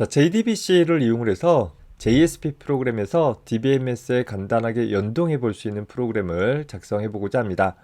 자, JDBC를 이용을 해서 JSP 프로그램에서 DBMS에 간단하게 연동해 볼 수 있는 프로그램을 작성해 보고자 합니다.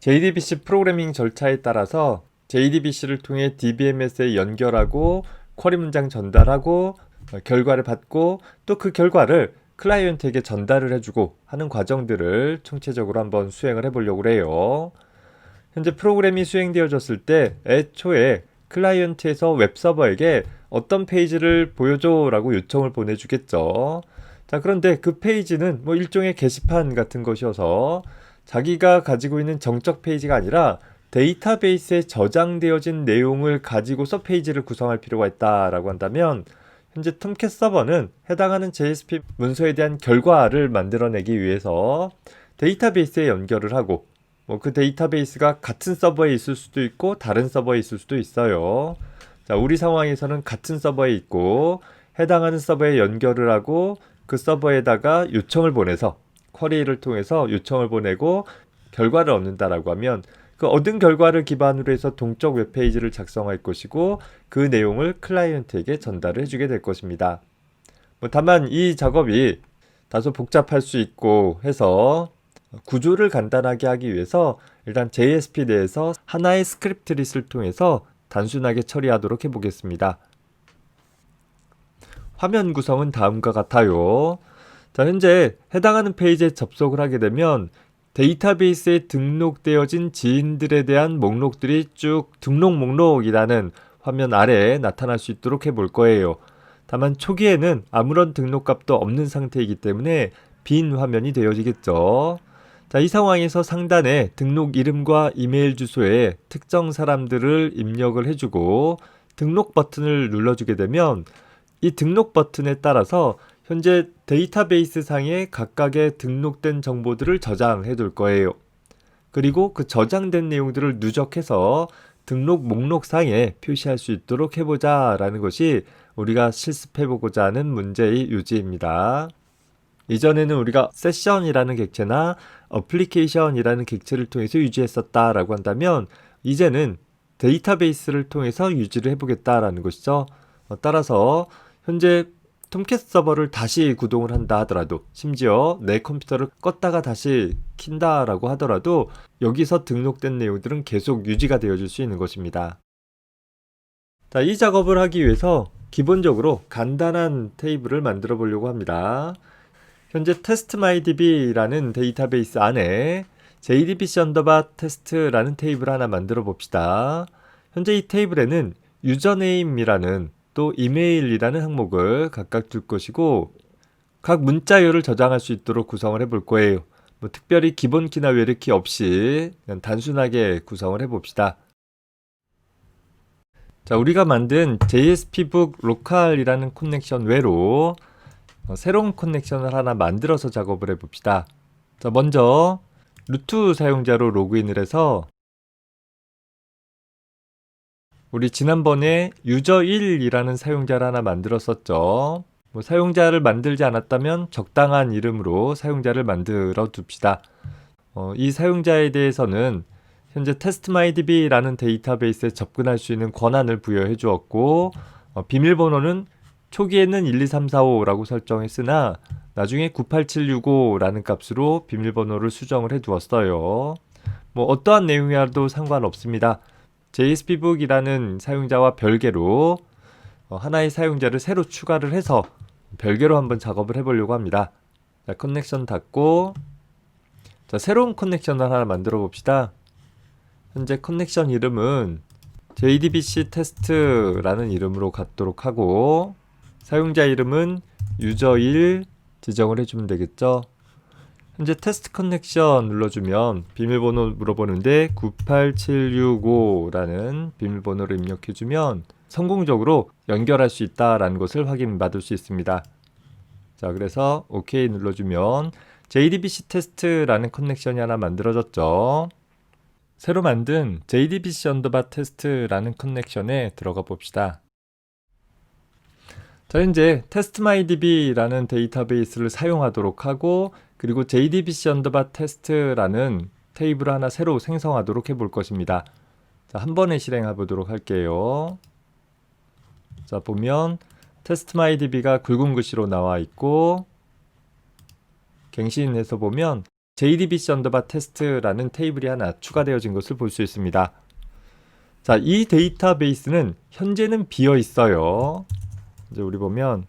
JDBC 프로그래밍 절차에 따라서 JDBC를 통해 DBMS에 연결하고 쿼리 문장 전달하고 어, 결과를 받고 또 그 결과를 클라이언트에게 전달을 해주고 하는 과정들을 총체적으로 한번 수행을 해보려고 해요. 현재 프로그램이 수행되어졌을 때 애초에 클라이언트에서 웹서버에게 어떤 페이지를 보여줘라고 요청을 보내주겠죠. 자, 그런데 그 페이지는 뭐 일종의 게시판 같은 것이어서 자기가 가지고 있는 정적 페이지가 아니라 데이터베이스에 저장되어진 내용을 가지고서 페이지를 구성할 필요가 있다라고 한다면 현재 톰캣 서버는 해당하는 JSP 문서에 대한 결과를 만들어내기 위해서 데이터베이스에 연결을 하고 뭐 그 데이터베이스가 같은 서버에 있을 수도 있고 다른 서버에 있을 수도 있어요. 자, 우리 상황에서는 같은 서버에 있고 해당하는 서버에 연결을 하고 그 서버에다가 요청을 보내서 쿼리를 통해서 요청을 보내고 결과를 얻는다라고 하면 그 얻은 결과를 기반으로 해서 동적 웹페이지를 작성할 것이고 그 내용을 클라이언트에게 전달을 해주게 될 것입니다. 뭐 다만 이 작업이 다소 복잡할 수 있고 해서 구조를 간단하게 하기 위해서 일단 JSP 내에서 하나의 스크립트릿을 통해서 단순하게 처리하도록 해보겠습니다. 화면 구성은 다음과 같아요. 자, 현재 해당하는 페이지에 접속을 하게 되면 데이터베이스에 등록되어진 지인들에 대한 목록들이 쭉 등록 목록이라는 화면 아래에 나타날 수 있도록 해볼 거예요. 다만 초기에는 아무런 등록값도 없는 상태이기 때문에 빈 화면이 되어지겠죠. 자, 이 상황에서 상단에 등록 이름과 이메일 주소에 특정 사람들을 입력을 해주고 등록 버튼을 눌러주게 되면 이 등록 버튼에 따라서 현재 데이터베이스 상에 각각의 등록된 정보들을 저장해 둘 거예요. 그리고 그 저장된 내용들을 누적해서 등록 목록 상에 표시할 수 있도록 해보자 라는 것이 우리가 실습해보고자 하는 문제의 요지입니다. 이전에는 우리가 세션이라는 객체나 어플리케이션이라는 객체를 통해서 유지했었다라고 한다면 이제는 데이터베이스를 통해서 유지를 해보겠다라는 것이죠. 어, 따라서 현재 톰캣 서버를 다시 구동을 한다 하더라도 심지어 내 컴퓨터를 껐다가 다시 킨다라고 하더라도 여기서 등록된 내용들은 계속 유지가 되어줄 수 있는 것입니다. 자, 이 작업을 하기 위해서 기본적으로 간단한 테이블을 만들어 보려고 합니다. 현재 testmydb라는 데이터베이스 안에 jdbc 언더바 테스트라는 테이블 하나 만들어 봅시다. 현재 이 테이블에는 유저네임이라는 또 이메일이라는 항목을 각각 둘 것이고 각 문자열을 저장할 수 있도록 구성을 해볼 거예요. 뭐 특별히 기본 키나 외래키 없이 그냥 단순하게 구성을 해봅시다. 자, 우리가 만든 JSPbook 로컬이라는 커넥션 외로 어, 새로운 커넥션을 하나 만들어서 작업을 해봅시다. 자, 먼저 루트 사용자로 로그인을 해서 우리 지난번에 유저1이라는 사용자를 하나 만들었었죠. 뭐 사용자를 만들지 않았다면 적당한 이름으로 사용자를 만들어 둡시다. 어, 이 사용자에 대해서는 현재 testmydb라는 데이터베이스에 접근할 수 있는 권한을 부여해 주었고 어, 비밀번호는 초기에는 12345라고 설정했으나 나중에 98765라는 값으로 비밀번호를 수정을 해 두었어요. 뭐 어떠한 내용이라도 상관없습니다. JSPbook이라는 사용자와 별개로 어, 하나의 사용자를 새로 추가를 해서 별개로 한번 작업을 해보려고 합니다. 자, 커넥션 닫고 자, 새로운 커넥션을 하나 만들어 봅시다. 현재 커넥션 이름은 JDBC 테스트라는 이름으로 갖도록 하고 사용자 이름은 유저1 지정을 해주면 되겠죠. 현재 테스트 커넥션 눌러주면 비밀번호 물어보는데 98765라는 비밀번호를 입력해주면 성공적으로 연결할 수 있다라는 것을 확인받을 수 있습니다. 자, 그래서 OK 눌러주면 JDBC 테스트라는 커넥션이 하나 만들어졌죠. 새로 만든 JDBC 언더바 테스트라는 커넥션에 들어가 봅시다. 자, 현재 testmydb라는 데이터베이스를 사용하도록 하고 그리고 jdbc 언더바 테스트라는 테이블을 하나 새로 생성하도록 해볼 것입니다. 자, 한 번에 실행해 보도록 할게요. 자, 보면 마이DB가 굵은 글씨로 나와 있고 갱신해서 보면 JDBC 언더바 테스트라는 테이블이 하나 추가되어진 것을 볼 수 있습니다. 자, 이 데이터베이스는 현재는 비어 있어요. 이제 우리 보면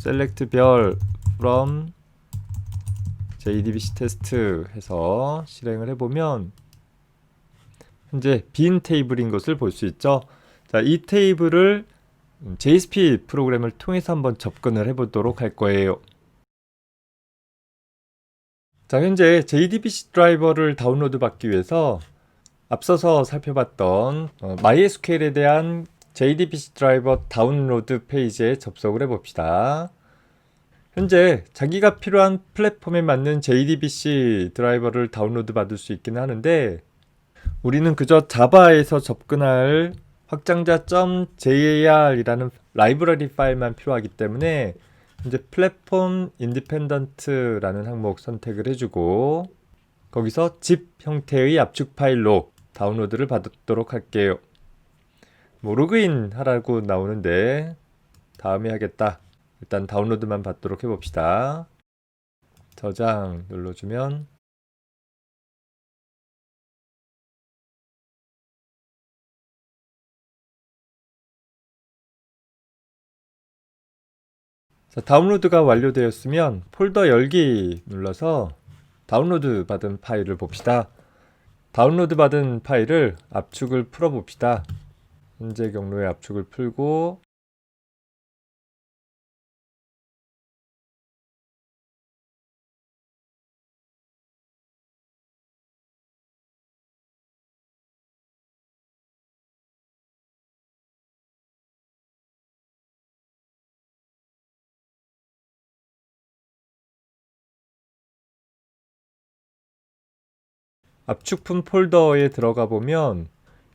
select 별 from JDBC 테스트 해서 실행을 해보면 현재 빈 테이블인 것을 볼 수 있죠. 자, 이 테이블을 JSP 프로그램을 통해서 한번 접근을 해보도록 할 거예요. 자, 현재 JDBC 드라이버를 다운로드 받기 위해서 앞서서 살펴봤던 어, MySQL에 대한 JDBC 드라이버 다운로드 페이지에 접속을 해봅시다. 현재 자기가 필요한 플랫폼에 맞는 JDBC 드라이버를 다운로드 받을 수 있기는 하는데 우리는 그저 자바에서 접근할 확장자 .jar이라는 라이브러리 파일만 필요하기 때문에 이제 플랫폼 인디펜던트라는 항목 선택을 해주고 거기서 zip 형태의 압축 파일로 다운로드를 받도록 할게요. 뭐 로그인 하라고 나오는데 다음에 하겠다. 일단 다운로드만 받도록 해봅시다. 저장 눌러주면 자, 다운로드가 완료되었으면 폴더 열기 눌러서 다운로드 받은 파일을 봅시다. 다운로드 받은 파일을 압축을 풀어 봅시다. 현재 경로의 압축을 풀고 압축품 폴더에 들어가 보면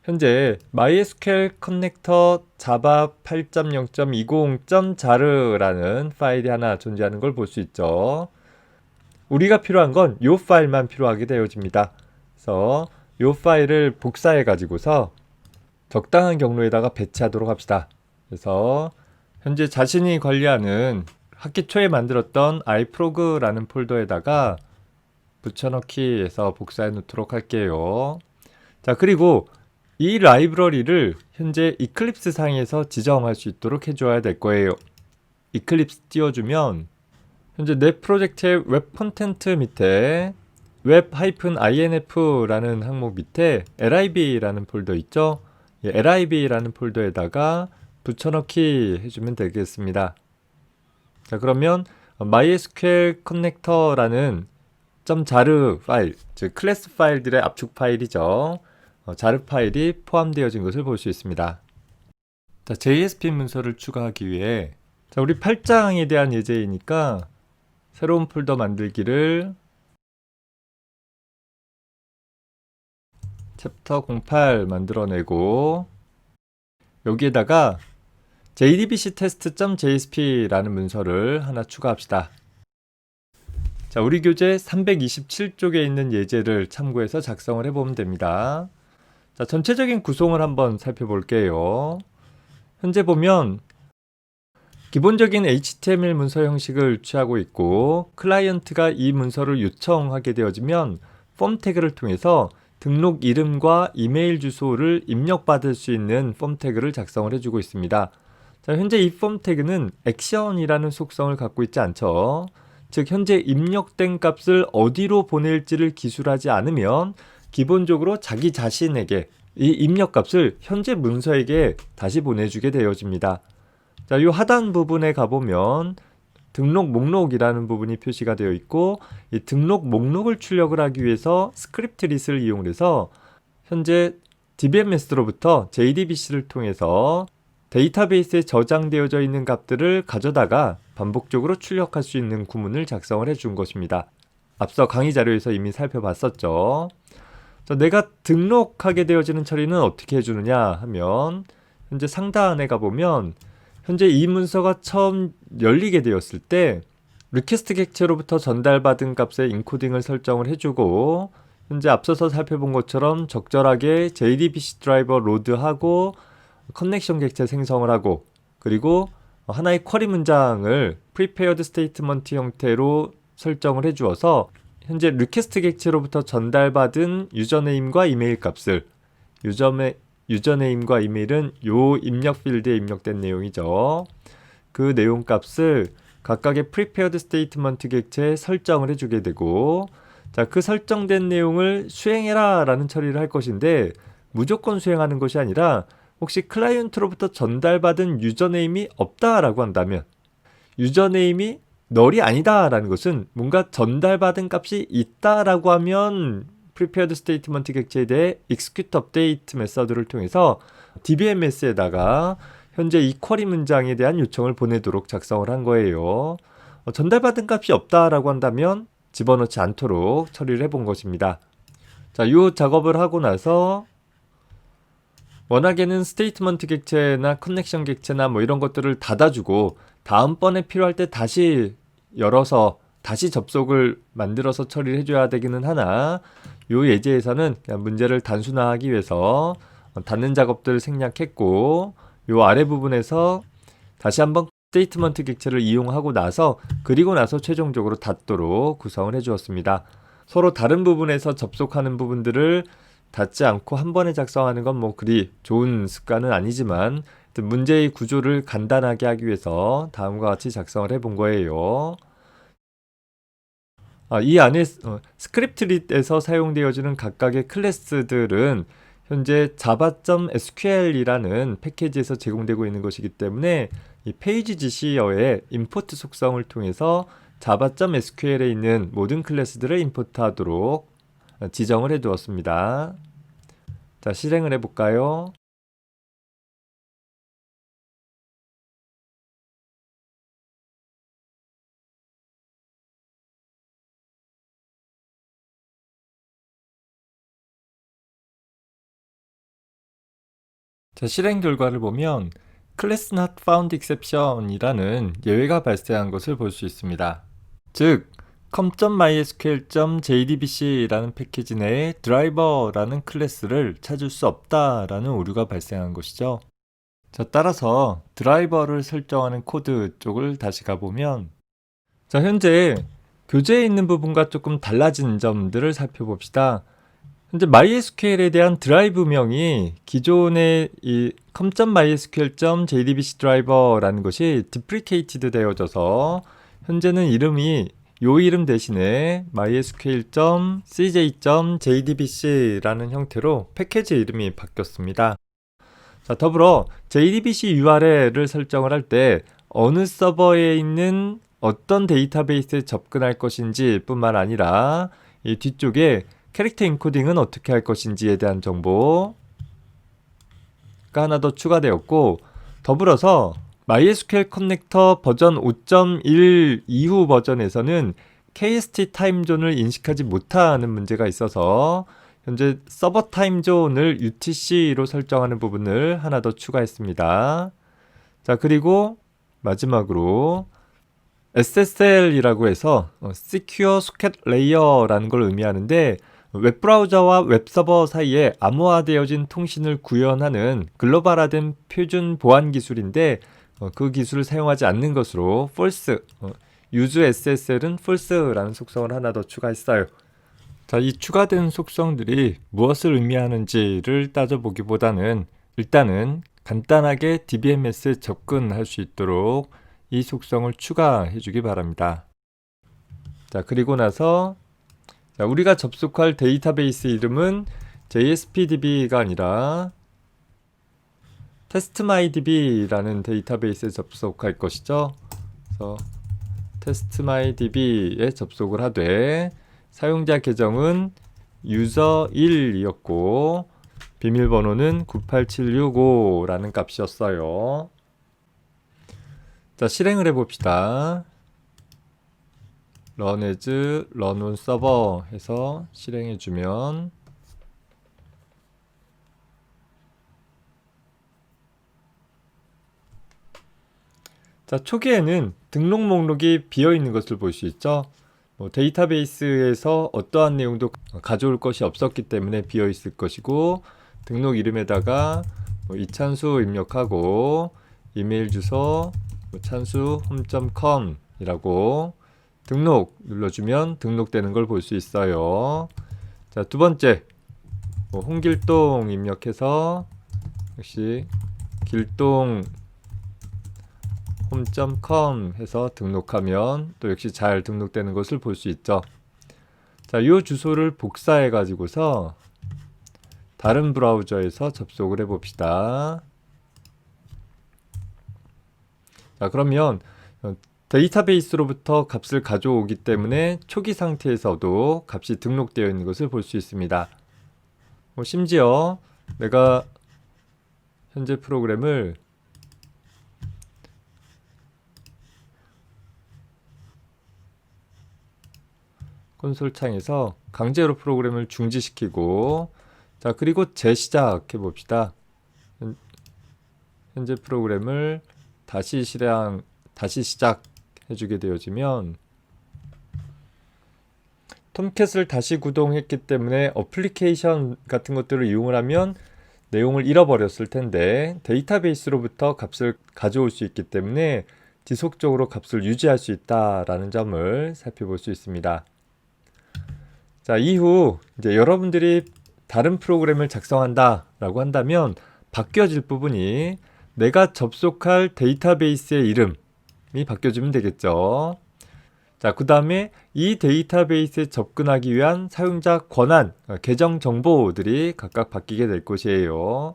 현재 MySQL 커넥터 자바 8.0.20.자르라는 파일이 하나 존재하는 걸 볼 수 있죠. 우리가 필요한 건 이 파일만 필요하게 되어집니다. 그래서 이 파일을 복사해 가지고서 적당한 경로에다가 배치하도록 합시다. 그래서 현재 자신이 관리하는 학기 초에 만들었던 iprog라는 폴더에다가 붙여넣기해서 복사해 놓도록 할게요. 자, 그리고 이 라이브러리를 현재 이클립스 상에서 지정할 수 있도록 해줘야 될 거예요. 이클립스 띄워주면 현재 내 프로젝트의 웹 콘텐트 밑에 web-inf라는 항목 밑에 lib라는 폴더 있죠? 예, lib라는 폴더에다가 붙여넣기 해주면 되겠습니다. 자 그러면 MySQL 커넥터라는 .자르 파일, 즉 클래스 파일들의 압축 파일이죠. 어, 자르 파일이 포함되어진 것을 볼 수 있습니다. 자, JSP 문서를 추가하기 위해 자, 우리 8장에 대한 예제이니까 새로운 폴더 만들기를 챕터 08 만들어내고 여기에다가 jdbc test.jsp라는 문서를 하나 추가합시다. 자, 우리 교재 327쪽에 있는 예제를 참고해서 작성을 해보면 됩니다. 자, 전체적인 구성을 한번 살펴볼게요. 현재 보면 기본적인 HTML 문서 형식을 취하고 있고 클라이언트가 이 문서를 요청하게 되어지면 폼 태그를 통해서 등록 이름과 이메일 주소를 입력받을 수 있는 폼 태그를 작성을 해주고 있습니다. 자, 현재 이 폼 태그는 액션이라는 속성을 갖고 있지 않죠. 즉 현재 입력된 값을 어디로 보낼지를 기술하지 않으면 기본적으로 자기 자신에게 이 입력값을 현재 문서에게 다시 보내주게 되어집니다. 자, 이 하단 부분에 가보면 등록 목록이라는 부분이 표시가 되어 있고 이 등록 목록을 출력을 하기 위해서 스크립트 릿을 이용해서 현재 DBMS로부터 JDBC를 통해서 데이터베이스에 저장되어져 있는 값들을 가져다가 반복적으로 출력할 수 있는 구문을 작성을 해 준 것입니다. 앞서 강의 자료에서 이미 살펴봤었죠. 자, 내가 등록하게 되어지는 처리는 어떻게 해주느냐 하면 현재 상단에 가보면 현재 이 문서가 처음 열리게 되었을 때 리퀘스트 객체로부터 전달받은 값의 인코딩을 설정을 해주고 현재 앞서서 살펴본 것처럼 적절하게 JDBC 드라이버 로드하고 커넥션 객체 생성을 하고 그리고 하나의 쿼리 문장을 prepared statement 형태로 설정을 해 주어서 현재 리퀘스트 객체로부터 전달받은 유저네임과 이메일 값을 유저메, 유저네임과 이메일은 요 입력 필드에 입력된 내용이죠. 그 내용 값을 각각의 prepared statement 객체에 설정을 해주게 되고 자, 그 설정된 내용을 수행해라 라는 처리를 할 것인데 무조건 수행하는 것이 아니라 혹시 클라이언트로부터 전달받은 유저네임이 없다라고 한다면 유저네임이 널이 아니다라는 것은 뭔가 전달받은 값이 있다라고 하면 prepared statement 객체에 대해 execute update 메서드를 통해서 DBMS에다가 현재 이 쿼리 문장에 대한 요청을 보내도록 작성을 한 거예요. 어, 전달받은 값이 없다라고 한다면 집어넣지 않도록 처리를 해본 것입니다. 자, 이 작업을 하고 나서 워낙에는 스테이트먼트 객체나 커넥션 객체나 뭐 이런 것들을 닫아주고 다음번에 필요할 때 다시 열어서 다시 접속을 만들어서 처리를 해줘야 되기는 하나 요 예제에서는 문제를 단순화하기 위해서 닫는 작업들을 생략했고 요 아래 부분에서 다시 한번 스테이트먼트 객체를 이용하고 나서 그리고 나서 최종적으로 닫도록 구성을 해 주었습니다. 서로 다른 부분에서 접속하는 부분들을 닫지 않고 한 번에 작성하는 건 뭐 그리 좋은 습관은 아니지만 문제의 구조를 간단하게 하기 위해서 다음과 같이 작성을 해본 거예요. 아, 이 안에 어, 스크립트릿에서 사용되어지는 각각의 클래스들은 현재 java.sql이라는 패키지에서 제공되고 있는 것이기 때문에 이 페이지 지시어의 임포트 속성을 통해서 java.sql에 있는 모든 클래스들을 임포트하도록 지정을 해 두었습니다. 자, 실행을 해 볼까요? 자, 실행 결과를 보면 class not found exception이라는 예외가 발생한 것을 볼 수 있습니다. 즉, com.mysql.jdbc라는 패키지 내에 드라이버라는 클래스를 찾을 수 없다라는 오류가 발생한 것이죠. 자, 따라서 드라이버를 설정하는 코드 쪽을 다시 가보면 자, 현재 교재에 있는 부분과 조금 달라진 점들을 살펴봅시다. 현재 MySQL에 대한 드라이브명이 기존의 이 com.mysql.jdbc 드라이버라는 것이 deprecated 되어져서 현재는 이름이 요 이름 대신에 mysql.cj.jdbc라는 형태로 패키지 이름이 바뀌었습니다. 자, 더불어 JDBC URL을 설정을 할 때 어느 서버에 있는 어떤 데이터베이스에 접근할 것인지 뿐만 아니라 이 뒤쪽에 캐릭터 인코딩은 어떻게 할 것인지에 대한 정보가 하나 더 추가되었고 더불어서 MySQL 커넥터 버전 5.1 이후 버전에서는 KST 타임존을 인식하지 못하는 문제가 있어서 현재 서버 타임존을 UTC로 설정하는 부분을 하나 더 추가했습니다. 자, 그리고 마지막으로 SSL이라고 해서 Secure Socket Layer라는 걸 의미하는데 웹브라우저와 웹서버 사이에 암호화되어진 통신을 구현하는 글로벌화된 표준 보안 기술인데 어, 그 기술을 사용하지 않는 것으로 false, 어, use SSL은 false라는 속성을 하나 더 추가했어요. 자, 이 추가된 속성들이 무엇을 의미하는지를 따져보기보다는 일단은 간단하게 DBMS에 접근할 수 있도록 이 속성을 추가해 주기 바랍니다. 자, 그리고 나서 자, 우리가 접속할 데이터베이스 이름은 JSPDB가 아니라 testmydb라는 데이터베이스에 접속할 것이죠. 그래서 testmydb에 접속을 하되 사용자 계정은 user1이었고 비밀번호는 98765라는 값이었어요. 자, 실행을 해봅시다. Run as run on server 해서 실행해 주면 자, 초기에는 등록 목록이 비어 있는 것을 볼 수 있죠. 뭐 데이터베이스에서 어떠한 내용도 가져올 것이 없었기 때문에 비어 있을 것이고 등록 이름에다가 뭐 이찬수 입력하고 이메일 주소 뭐 찬수 홈.com이라고 등록 눌러주면 등록되는 걸 볼 수 있어요. 자, 두 번째 뭐 홍길동 입력해서 역시 길동 홈.com 해서 등록하면 또 역시 잘 등록되는 것을 볼 수 있죠. 자, 이 주소를 복사해 가지고서 다른 브라우저에서 접속을 해 봅시다. 자, 그러면 어, 데이터베이스로부터 값을 가져오기 때문에 초기 상태에서도 값이 등록되어 있는 것을 볼 수 있습니다. 뭐 심지어 내가 현재 프로그램을 콘솔 창에서 강제로 프로그램을 중지시키고 자 그리고 재시작해 봅시다. 현- 현재 프로그램을 다시 실행 다시 시작 해 주게 되어지면 톰캣을 다시 구동했기 때문에 어플리케이션 같은 것들을 이용을 하면 내용을 잃어버렸을 텐데 데이터베이스로부터 값을 가져올 수 있기 때문에 지속적으로 값을 유지할 수 있다라는 점을 살펴볼 수 있습니다. 자, 이후 이제 여러분들이 다른 프로그램을 작성한다라고 한다면 바뀌어질 부분이 내가 접속할 데이터베이스의 이름이 바뀌어지면 되겠죠. 자, 그 다음에 이 데이터베이스에 접근하기 위한 사용자 권한, 어, 계정 정보들이 각각 바뀌게 될 것이에요.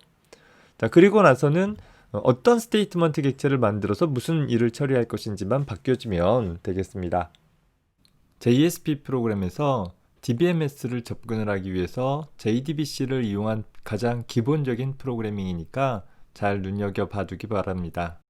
자, 그리고 나서는 어, 어떤 스테이트먼트 객체를 만들어서 무슨 일을 처리할 것인지만 바뀌어지면 되겠습니다. JSP 프로그램에서 DBMS를 접근을 하기 위해서 JDBC를 이용한 가장 기본적인 프로그래밍이니까 잘 눈여겨 봐두기 바랍니다.